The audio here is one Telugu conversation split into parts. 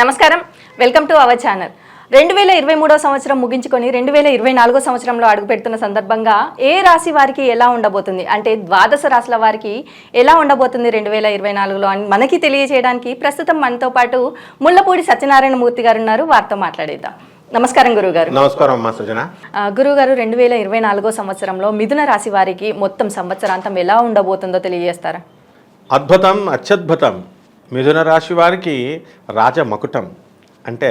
నమస్కారం. వెల్కమ్ టు అవర్ ఛానల్ రెండు వేల ఇరవై మూడో సంవత్సరం ముగించుకొని రెండు వేల ఇరవై నాలుగో సంవత్సరంలో అడుగుపెడుతున్న సందర్భంగా ఏ రాశి వారికి ఎలా ఉండబోతుంది? అంటే ద్వాదశ రాశుల వారికి ఎలా ఉండబోతుంది రెండు వేల ఇరవై నాలుగులో? అని మనకి తెలియజేయడానికి ప్రస్తుతం మనతో పాటు ముళ్ళపూడి సత్యనారాయణ మూర్తి గారు ఉన్నారు. వారితో మాట్లాడేద్దాం. నమస్కారం గురుగారు నమస్కారం అమ్మా సృజన గురుగారు రెండు వేల ఇరవై నాలుగో సంవత్సరంలో మిథున రాశి వారికి మొత్తం సంవత్సరాంతం ఎలా ఉండబోతుందో తెలియజేస్తారా? అద్భుతం అత్యద్భుతం. మిథున రాశి వారికి రాజమకుటం అంటే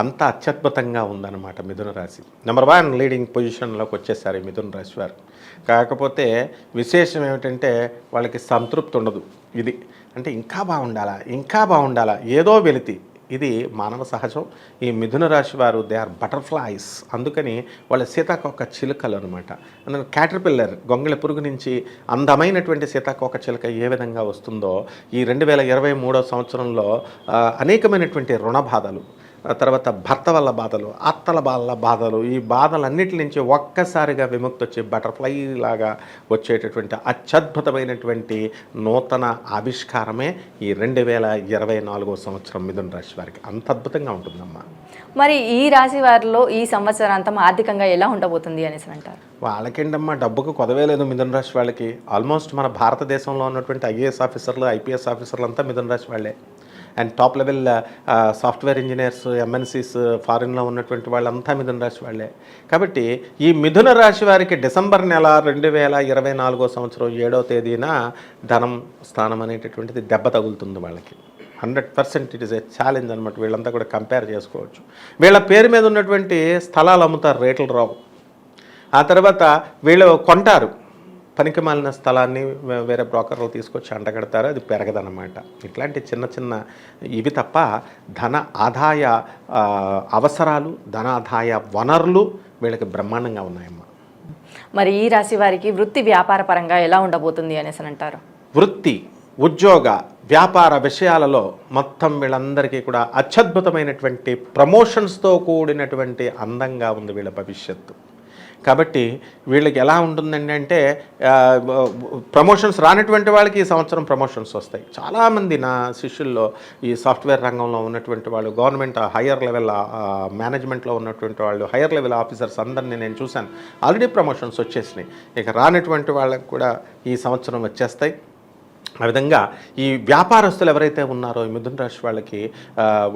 అంత అత్యద్భుతంగా ఉందన్నమాట మిథున రాశి. నెంబర్ వన్ లీడింగ్ పొజిషన్లోకి వచ్చేసారు ఈ మిథున రాశి వారు. కాకపోతే విశేషం ఏమిటంటే వాళ్ళకి సంతృప్తి ఉండదు. ఇది అంటే ఇంకా బాగుండాలా ఇంకా బాగుండాలా ఏదో వెలితి. ఇది మానవ సహజం. ఈ మిథున రాశి వారు దే ఆర్ బటర్ఫ్లైస్ అందుకని వాళ్ళ సీతాకోక చిలుకలు అనమాట అందుకని క్యాటర్పిల్లర్ గొంగళి పురుగు నుంచి అందమైనటువంటి సీతాకోక చిలుక ఏ విధంగా వస్తుందో ఈ రెండు వేల ఇరవై మూడో సంవత్సరంలో అనేకమైనటువంటి రుణ బాధలు. తర్వాత భర్త వల్ల బాధలు అత్తల వల్ల బాధలు ఈ బాధలన్నిటి నుంచి ఒక్కసారిగా విముక్తి వచ్చి బటర్ఫ్లై లాగా వచ్చేటటువంటి అత్యద్భుతమైనటువంటి నూతన ఆవిష్కారమే ఈ రెండు వేల ఇరవై నాలుగో సంవత్సరం మిథున రాశి వారికి. అంత అద్భుతంగా ఉంటుందమ్మా. మరి ఈ రాశి వారిలో ఈ సంవత్సరాంతం ఆర్థికంగా ఎలా ఉండబోతుంది అనేసి అంటారు? వాళ్ళకేంటమ్మా డబ్బుకు కొదవే లేదు మిథున రాశి వాళ్ళకి. ఆల్మోస్ట్ మన భారతదేశంలో ఉన్నటువంటి ఐఏఎస్ ఆఫీసర్లు ఐపీఎస్ ఆఫీసర్లు అంతా మిథున రాశి వాళ్ళే. And top level software engineers MNCs ఫారిన్లో ఉన్నటువంటి వాళ్ళంతా మిథున రాశి వాళ్ళే. కాబట్టి ఈ మిథున రాశి వారికి డిసెంబర్ నెల రెండు వేల ఇరవై నాలుగో సంవత్సరం ఏడో తేదీన ధనం స్థానం అనేటటువంటిది దెబ్బ తగులుతుంది వాళ్ళకి. Hundred percent it is a challenge అనమాట వీళ్ళంతా కూడా కంపేర్ చేసుకోవచ్చు. వీళ్ళ పేరు మీద ఉన్నటువంటి స్థలాలు అమ్ముతారు రేట్లు రావు. ఆ తర్వాత వీళ్ళు కొంటారు. పనికి మాలిన స్థలాన్ని వేరే బ్రోకర్లు తీసుకొచ్చి అంటగడతారు అది పెరగదన్నమాట. ఇట్లాంటి చిన్న చిన్న ఇవి తప్ప ధన ఆదాయ అవసరాలు ధనాదాయ వనరులు వీళ్ళకి బ్రహ్మాండంగా ఉన్నాయమ్మా. మరి ఈ రాశి వారికి వృత్తి వ్యాపార పరంగా ఎలా ఉండబోతుంది అనేసి అని అంటారు? వృత్తి ఉద్యోగ వ్యాపార విషయాలలో మొత్తం వీళ్ళందరికీ కూడా అత్యద్భుతమైనటువంటి ప్రమోషన్స్తో కూడినటువంటి అందంగా ఉంది వీళ్ళ భవిష్యత్తు. కాబట్టి వీళ్ళకి ఎలా ఉంటుందండి అంటే ప్రమోషన్స్ రానటువంటి వాళ్ళకి ఈ సంవత్సరం ప్రమోషన్స్ వస్తాయి. చాలామంది నా శిష్యుల్లో ఈ సాఫ్ట్వేర్ రంగంలో ఉన్నటువంటి వాళ్ళు గవర్నమెంట్ హయ్యర్ లెవెల్ మేనేజ్మెంట్లో ఉన్నటువంటి వాళ్ళు హయ్యర్ లెవెల్ ఆఫీసర్స్ అందరినీ నేను చూశాను. ఆల్రెడీ ప్రమోషన్స్ వచ్చేసినాయి. ఇక రానటువంటి వాళ్ళకి కూడా ఈ సంవత్సరం వచ్చేస్తాయి. ఆ విధంగా ఈ వ్యాపారస్తులు ఎవరైతే ఉన్నారో ఈ మిథున రాశి వాళ్ళకి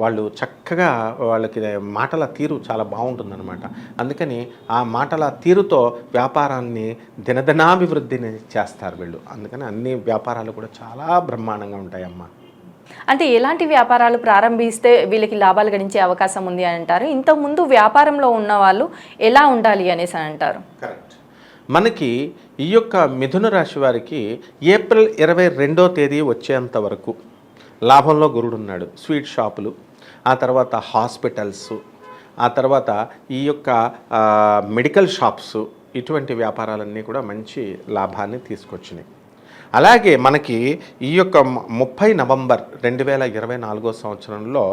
వాళ్ళు చక్కగా వాళ్ళకి మాటల తీరు చాలా బాగుంటుందన్నమాట. అందుకని ఆ మాటల తీరుతో వ్యాపారాన్ని దినదినాభివృద్ధిని చేస్తారు వీళ్ళు. అందుకని అన్ని వ్యాపారాలు కూడా చాలా బ్రహ్మాండంగా ఉంటాయమ్మా. అంటే ఎలాంటి వ్యాపారాలు ప్రారంభిస్తే వీళ్ళకి లాభాలు గడించే అవకాశం ఉంది అని అంటారు? ఇంతకుముందు వ్యాపారంలో ఉన్న వాళ్ళు ఎలా ఉండాలి అనేసి అని అంటారు? కరెక్ట్. మనకి ఈ యొక్క మిథున రాశి వారికి ఏప్రిల్ ఇరవై రెండో తేదీ వచ్చేంత వరకు లాభంలో గురుడు ఉన్నాడు స్వీట్ షాపులు ఆ తర్వాత హాస్పిటల్స్ ఆ తర్వాత ఈ యొక్క మెడికల్ షాప్స్ ఇటువంటి వ్యాపారాలన్నీ కూడా మంచి లాభాన్ని తీసుకొచ్చినాయి. అలాగే మనకి ఈ యొక్క ముప్పై నవంబర్ రెండు వేల ఇరవై నాలుగో సంవత్సరంలో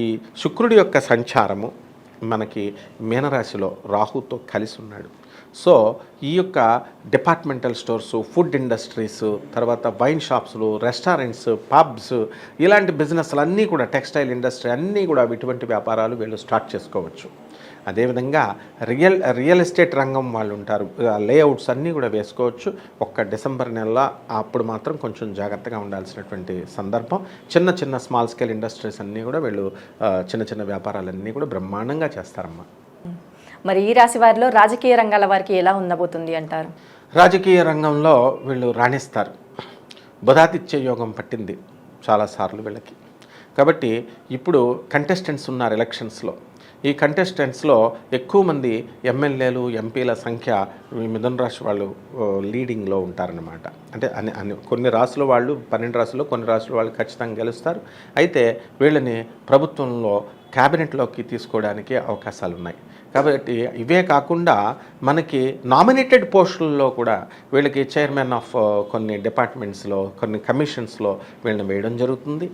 ఈ శుక్రుడి యొక్క సంచారము మనకి మీనరాశిలో రాహుతో కలిసి ఉన్నాడు. సో ఈ యొక్క డిపార్ట్మెంటల్ స్టోర్స్ ఫుడ్ ఇండస్ట్రీస్ తర్వాత వైన్ షాప్స్లు రెస్టారెంట్స్ పబ్స్ ఇలాంటి బిజినెస్లు అన్నీ కూడా టెక్స్టైల్ ఇండస్ట్రీ అన్నీ కూడా ఇటువంటి వ్యాపారాలు వీళ్ళు స్టార్ట్ చేసుకోవచ్చు. అదేవిధంగా రియల్ రియల్ ఎస్టేట్ రంగం వాళ్ళు ఉంటారు. లేఅవుట్స్ అన్నీ కూడా వేసుకోవచ్చు. ఒక్క డిసెంబర్ నెలలో అప్పుడు మాత్రం కొంచెం జాగ్రత్తగా ఉండాల్సినటువంటి సందర్భం. చిన్న చిన్న స్మాల్ స్కేల్ ఇండస్ట్రీస్ అన్నీ కూడా వీళ్ళు చిన్న చిన్న వ్యాపారాలన్నీ కూడా బ్రహ్మాండంగా చేస్తారమ్మా. మరి ఈ రాశి వారిలో రాజకీయ రంగాల వారికి ఎలా ఉండబోతుంది అంటారు? రాజకీయ రంగంలో వీళ్ళు రాణిస్తారు. బుధాతిత్య యోగం పట్టింది చాలాసార్లు వీళ్ళకి. కాబట్టి ఇప్పుడు కంటెస్టెంట్స్ ఉన్నారు ఎలక్షన్స్లో ఈ కంటెస్టెంట్స్లో ఎక్కువ మంది ఎమ్మెల్యేలు ఎంపీల సంఖ్య మిథున రాశి వాళ్ళు లీడింగ్లో ఉంటారనమాట అంటే అన్ని అన్ని కొన్ని రాసుల వాళ్ళు పన్నెండు రాసుల్లో కొన్ని రాసుల వాళ్ళు ఖచ్చితంగా గెలుస్తారు. అయితే వీళ్ళని ప్రభుత్వంలో క్యాబినెట్లోకి తీసుకోవడానికి అవకాశాలు ఉన్నాయి కాబట్టి ఇవే కాకుండా మనకి నామినేటెడ్ పోస్టుల్లో కూడా వీళ్ళకి చైర్మన్ ఆఫ్ కొన్ని డిపార్ట్మెంట్స్లో కొన్ని కమిషన్స్లో వీళ్ళని వేయడం జరుగుతుంది.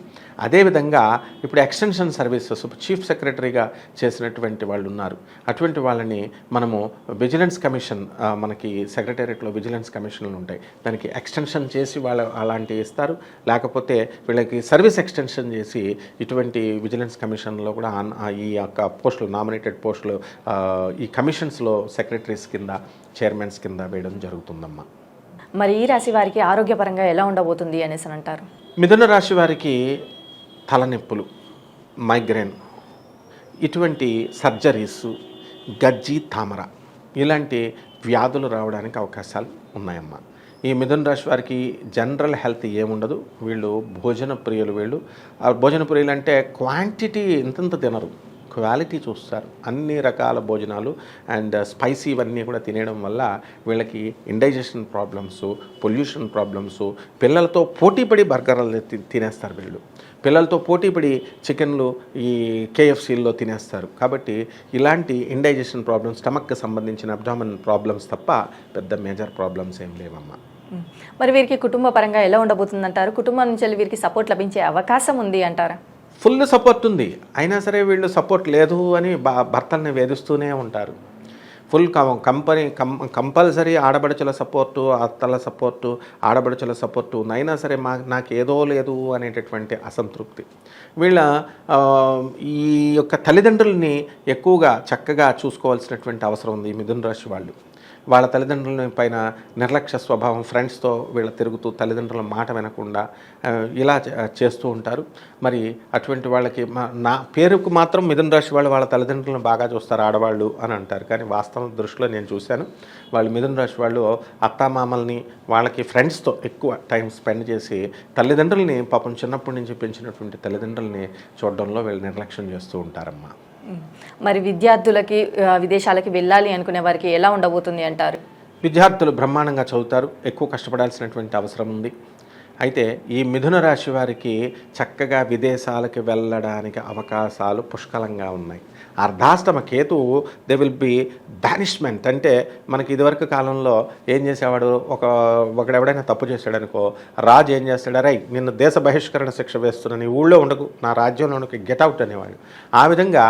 అదేవిధంగా ఇప్పుడు ఎక్స్టెన్షన్ సర్వీసెస్ చీఫ్ సెక్రటరీగా చేసినటువంటి వాళ్ళు ఉన్నారు అటువంటి వాళ్ళని మనము విజిలెన్స్ కమిషన్ మనకి సెక్రటేరియట్లో విజిలెన్స్ కమిషన్లు ఉంటాయి. దానికి ఎక్స్టెన్షన్ చేసి వాళ్ళ అలాంటివి ఇస్తారు. లేకపోతే వీళ్ళకి సర్వీస్ ఎక్స్టెన్షన్ చేసి ఇటువంటి విజిలెన్స్ కమిషన్లో కూడా ఈ యొక్క పోస్టులు నామినేటెడ్ పోస్టులు ఈ కమిషన్స్లో సెక్రటరీస్ కింద చైర్మన్స్ కింద వేయడం జరుగుతుందమ్మా. మరి ఈ రాశి వారికి ఆరోగ్యపరంగా ఎలా ఉండబోతుంది అనేసి అని అంటారు? మిథున రాశి వారికి తలనొప్పులు మైగ్రేన్ ఇటువంటి సర్జరీస్ గజ్జి తామర ఇలాంటి వ్యాధులు రావడానికి అవకాశాలు ఉన్నాయమ్మా. ఈ మిథున రాశి వారికి జనరల్ హెల్త్ ఏముండదు వీళ్ళు భోజన ప్రియులు వీళ్ళు. ఆ భోజన ప్రియులు అంటే క్వాంటిటీ ఇంతంత తినరు. క్వాలిటీ చూస్తారు. అన్ని రకాల భోజనాలు అండ్ స్పైసీ ఇవన్నీ కూడా తినేయడం వల్ల వీళ్ళకి ఇండైజెషన్ ప్రాబ్లమ్స్ పొల్యూషన్ ప్రాబ్లమ్స్ పిల్లలతో పోటీపడి బర్గర్లు తి- తినేస్తారు వీళ్ళు. పిల్లలతో పోటీపడి చికెన్లు ఈ కేఎఫ్సీల్లో తినేస్తారు. కాబట్టి ఇలాంటి ఇండైజెషన్ ప్రాబ్లమ్స్ స్టమక్కి సంబంధించిన అబ్డామన్ ప్రాబ్లమ్స్ తప్ప పెద్ద మేజర్ ప్రాబ్లమ్స్ ఏం లేవమ్మా. మరి వీరికి కుటుంబ పరంగా ఎలా ఉండబోతుంది అంటారు కుటుంబం నుంచి వీరికి సపోర్ట్ లభించే అవకాశం ఉంది అంటారా? ఫుల్ సపోర్ట్ ఉంది. అయినా సరే వీళ్ళు సపోర్ట్ లేదు అని బ- భర్తల్ని వేధిస్తూనే ఉంటారు. ఫుల్ కంపెనీ కం కంపల్సరీ ఆడబడుచుల సపోర్టు అత్తల సపోర్టు ఆడబడుచుల సపోర్టు ఉంది. అయినా సరే మా నాకు ఏదో లేదు అనేటటువంటి అసంతృప్తి. వీళ్ళ ఈ యొక్క తల్లిదండ్రుల్ని ఎక్కువగా చక్కగా చూసుకోవాల్సినటువంటి అవసరం ఉంది ఈ మిథున రాశి వాళ్ళు. వాళ్ళ తల్లిదండ్రుల పైన నిర్లక్ష్య స్వభావం ఫ్రెండ్స్తో వీళ్ళ తిరుగుతూ తల్లిదండ్రుల మాట వినకుండా ఇలా చేస్తూ ఉంటారు. మరి అటువంటి వాళ్ళకి మా నా పేరుకు మాత్రం మిథున రాశి వాళ్ళు వాళ్ళ తల్లిదండ్రులను బాగా చూస్తారు ఆడవాళ్ళు అని అంటారు. కానీ వాస్తవం దృష్టిలో నేను చూశాను. వాళ్ళు మిథున రాశి వాళ్ళు అత్తామామల్ని వాళ్ళకి ఫ్రెండ్స్తో ఎక్కువ టైం స్పెండ్ చేసి తల్లిదండ్రుల్ని పాపం చిన్నప్పటి నుంచి పెంచినటువంటి తల్లిదండ్రుల్ని చూడడంలో వీళ్ళు నిర్లక్ష్యం చేస్తూ ఉంటారమ్మా. మరి విద్యార్థులకి విదేశాలకి వెళ్ళాలి అనుకునే వారికి ఎలా ఉండబోతుంది అంటారు? విద్యార్థులు బ్రహ్మాండంగా చదువుతారు ఎక్కువ కష్టపడాల్సినటువంటి అవసరం ఉంది. అయితే ఈ మిథున రాశి వారికి చక్కగా విదేశాలకు వెళ్ళడానికి అవకాశాలు పుష్కలంగా ఉన్నాయి. అర్ధాష్టమ కేతువు దే విల్ బి బ్యానిష్మెంట్ అంటే మనకి ఇదివరకు కాలంలో ఏం చేసేవాడు? ఒక ఒకడెవడైనా తప్పు చేశాడనుకో రాజు ఏం చేస్తాడు? రై నిన్ను దేశ బహిష్కరణ శిక్ష వేస్తున్నా నీ ఊళ్ళో ఉండకు. నా రాజ్యంలోనికి గెట్ అవుట్ అనేవాడు. ఆ విధంగా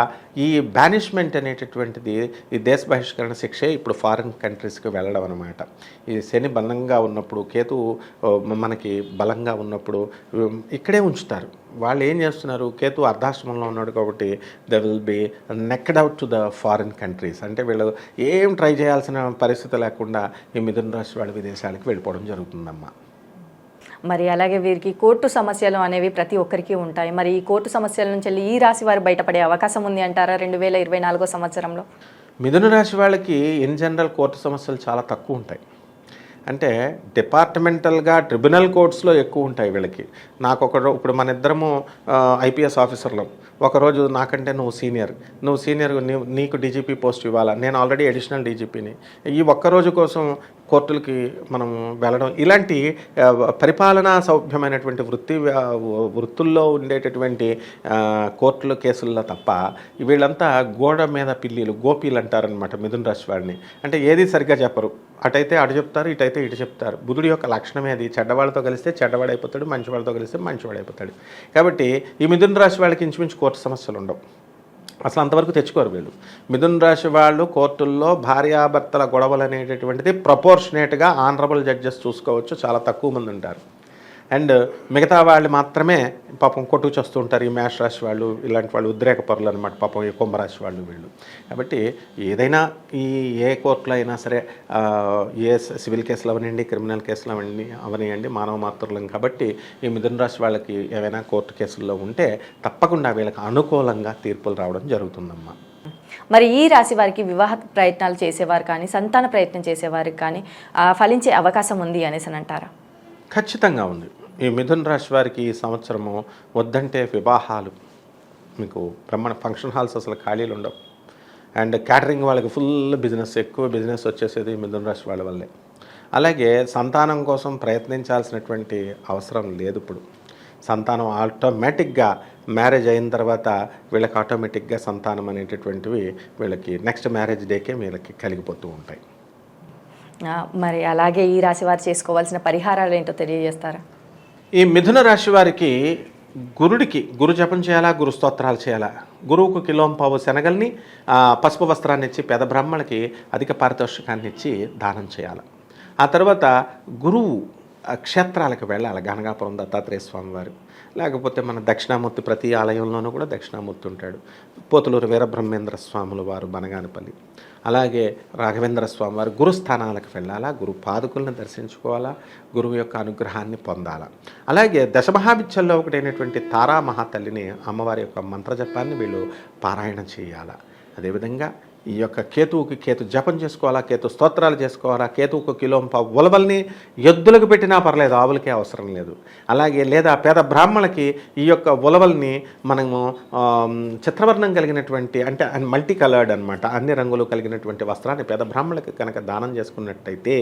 ఈ బ్యానిష్మెంట్ అనేటటువంటిది ఈ దేశ బహిష్కరణ శిక్షే ఇప్పుడు ఫారిన్ కంట్రీస్కి వెళ్ళడం అనమాట ఈ శని బలంగా ఉన్నప్పుడు కేతు మనకి బలంగా ఉన్నప్పుడు ఇక్కడే ఉంచుతారు. వాళ్ళు ఏం చేస్తున్నారు? కేతు అర్ధాశ్రమంలో ఉన్నాడు కాబట్టి they will be knocked out to the foreign countries అంటే వీళ్ళు ఏం ట్రై చేయాల్సిన పరిస్థితి లేకుండా ఈ మిథున రాశి వాళ్ళ విదేశాలకు వెళ్ళిపోవడం జరుగుతుందమ్మా. మరి అలాగే వీరికి కోర్టు సమస్యలు అనేవి ప్రతి ఒక్కరికి ఉంటాయి. మరి ఈ కోర్టు సమస్యల నుంచి వెళ్ళి ఈ రాశి వారు బయటపడే అవకాశం ఉంది అంటారా రెండు వేల ఇరవై నాలుగో సంవత్సరంలో? మిథున రాశి వాళ్ళకి ఇన్ జనరల్ కోర్టు సమస్యలు చాలా తక్కువ ఉంటాయి. అంటే డిపార్ట్మెంటల్గా ట్రిబ్యునల్ కోర్ట్స్లో ఎక్కువ ఉంటాయి వీళ్ళకి. నాకు ఒక ఇప్పుడు మన ఇద్దరము ఐపీఎస్ ఆఫీసర్లు. ఒకరోజు నాకంటే నువ్వు సీనియర్. నువ్వు సీనియర్ నీ- నీకు డీజీపీ పోస్ట్ ఇవ్వాలా? నేను ఆల్రెడీ అడిషనల్ డీజీపీని. ఈ ఒక్కరోజు కోసం కోర్టులకి మనం వెళ్ళడం ఇలాంటి పరిపాలనా సౌభ్యమైనటువంటి వృత్తి వృత్తుల్లో ఉండేటటువంటి కోర్టుల కేసుల్లో తప్ప వీళ్ళంతా గోడ మీద పిల్లిలు గోపీలు అంటారనమాట మిథున్ రాశి వాడిని అంటే ఏది సరిగ్గా చెప్పరు. అటైతే అటు చెప్తారు ఇటైతే ఇటు చెప్తారు. బుధుడి యొక్క లక్షణమే అది. చెడ్డవాళ్ళతో కలిస్తే చెడ్డవాడైపోతాడు మంచివాళ్ళతో కలిస్తే మంచివాడైపోతాడు. కాబట్టి ఈ మిథున రాశి వాళ్ళకి ఇంచుమించు కోర్టు సమస్యలు ఉండవు అసలు అంతవరకు తెచ్చుకోరు వీళ్ళు. మిథున్ రాశి వాళ్ళు కోర్టుల్లో భార్యాభర్తల గొడవలు అనేటటువంటిది ప్రపోర్షనేట్గా ఆనరబుల్ జడ్జెస్ చూసుకోవచ్చు. చాలా తక్కువ మంది ఉంటారు. అండ్ మిగతా వాళ్ళు మాత్రమే పాపం కొట్టుకు చేస్తూ ఉంటారు ఈ మేష రాశి వాళ్ళు ఇలాంటి వాళ్ళు ఉద్రేక పరులు అనమాట పాపం ఈ కుంభరాశి వాళ్ళు వీళ్ళు. కాబట్టి ఏదైనా ఈ ఏ కోర్టులో అయినా సరే ఏ సివిల్ కేసులు అవనండి క్రిమినల్ కేసులు అవన్నీ అవనియండి మానవ మాతృలం కాబట్టి ఈ మిథున రాశి వాళ్ళకి ఏవైనా కోర్టు కేసుల్లో ఉంటే తప్పకుండా వీళ్ళకి అనుకూలంగా తీర్పులు రావడం జరుగుతుందమ్మా. మరి ఈ రాశి వారికి వివాహ ప్రయత్నాలు చేసేవారు కానీ సంతాన ప్రయత్నం చేసేవారికి కానీ ఫలించే అవకాశం ఉంది అనేసి అని అంటారా? ఖచ్చితంగా ఉంది. ఈ మిథున్ రాశి వారికి ఈ సంవత్సరము వద్దంటే వివాహాలు. మీకు బ్రహ్మణ ఫంక్షన్ హాల్స్ అసలు ఖాళీలు ఉండవు. అండ్ క్యాటరింగ్ వాళ్ళకి ఫుల్ బిజినెస్ ఎక్కువ బిజినెస్ వచ్చేసేది మిథున్ మిథున రాశి వాళ్ళ వల్లే. అలాగే సంతానం కోసం ప్రయత్నించాల్సినటువంటి అవసరం లేదు ఇప్పుడు. సంతానం ఆటోమేటిక్గా మ్యారేజ్ అయిన తర్వాత వీళ్ళకి ఆటోమేటిక్గా సంతానం అనేటటువంటివి వీళ్ళకి నెక్స్ట్ మ్యారేజ్ డేకే వీళ్ళకి కలిగిపోతూ ఉంటాయి. మరి అలాగే ఈ రాశి వారు చేసుకోవాల్సిన పరిహారాలు ఏంటో తెలియజేస్తారా? ఈ మిథున రాశి వారికి గురుడికి గురు జపం చేయాలా గురు స్తోత్రాలు చేయాలా? గురువుకు కిలోం పావు శనగల్ని పసుపు వస్త్రాన్ని ఇచ్చి పెద బ్రాహ్మణకి అధిక పారితోషికాన్ని ఇచ్చి దానం చేయాలి. ఆ తర్వాత గురువు క్షేత్రాలకు వెళ్ళాలి గనగాపురం దత్తాత్రేయ స్వామి వారు. లేకపోతే మన దక్షిణామూర్తి ప్రతి ఆలయంలోనూ కూడా దక్షిణామూర్తి ఉంటాడు. పోతులూరు వీరబ్రహ్మేంద్ర స్వాములు వారు బనగానపల్లి. అలాగే రాఘవేంద్ర స్వామి వారి గురుస్థానాలకు వెళ్ళాలా గురు పాదుకులను దర్శించుకోవాలా గురువు యొక్క అనుగ్రహాన్ని పొందాలా. అలాగే దశమహావిద్యల్లో ఒకటైనటువంటి తారా మహాతల్లిని అమ్మవారి యొక్క మంత్రజపాన్ని వీళ్ళు పారాయణం చేయాలా. అదేవిధంగా ఈ యొక్క కేతువుకి కేతు జపం చేసుకోవాలా కేతు స్తోత్రాలు చేసుకోవాలా కేతువుకు కిలో ఉలవల్ని ఎద్దులకు పెట్టినా పర్లేదు ఆవులకే అవసరం లేదు. అలాగే లేదా పేద బ్రాహ్మణులకి ఈ యొక్క ఉలవల్ని మనము చిత్రవర్ణం కలిగినటువంటి అంటే మల్టీ కలర్డ్ అనమాట అన్ని రంగులు కలిగినటువంటి వస్త్రాన్ని పేద బ్రాహ్మణులకి కనుక దానం చేసుకున్నట్టయితే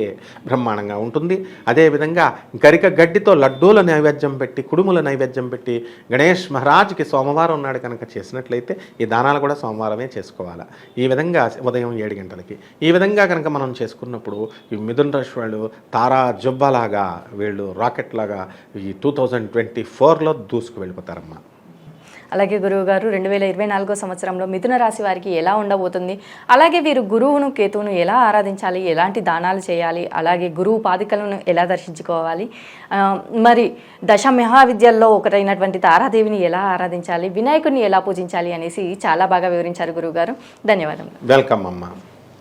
బ్రహ్మాండంగా ఉంటుంది. అదేవిధంగా గరిక గడ్డితో లడ్డూల నైవేద్యం పెట్టి కుడుముల నైవేద్యం పెట్టి గణేష్ మహారాజ్కి సోమవారం నాడు కనుక చేసినట్లయితే ఈ దానాలు కూడా సోమవారమే చేసుకోవాలి. ఈ విధంగా ఉదయం ఏడు గంటలకి. ఈ విధంగా కనుక మనం చేసుకున్నప్పుడు ఈ మిథున్ రాశి వాళ్ళు తారా జుబ్బలాగా వీళ్ళు రాకెట్ లాగా ఈ టూ థౌజండ్ ట్వంటీ ఫోర్లో దూసుకు వెళ్ళిపోతారమ్మా. అలాగే గురువు గారు రెండు వేల ఇరవై నాలుగో సంవత్సరంలో మిథున రాశి వారికి ఎలా ఉండబోతుంది? అలాగే వీరు గురువును కేతువును ఎలా ఆరాధించాలి? ఎలాంటి దానాలు చేయాలి? అలాగే గురువు పాదికలను ఎలా దర్శించుకోవాలి? మరి దశ మహావిద్యల్లో ఒకటైనటువంటి తారాదేవిని ఎలా ఆరాధించాలి? వినాయకుడిని ఎలా పూజించాలి అనేసి చాలా బాగా వివరించారు గురువు గారు ధన్యవాదములు. వెల్కమ్ అమ్మా.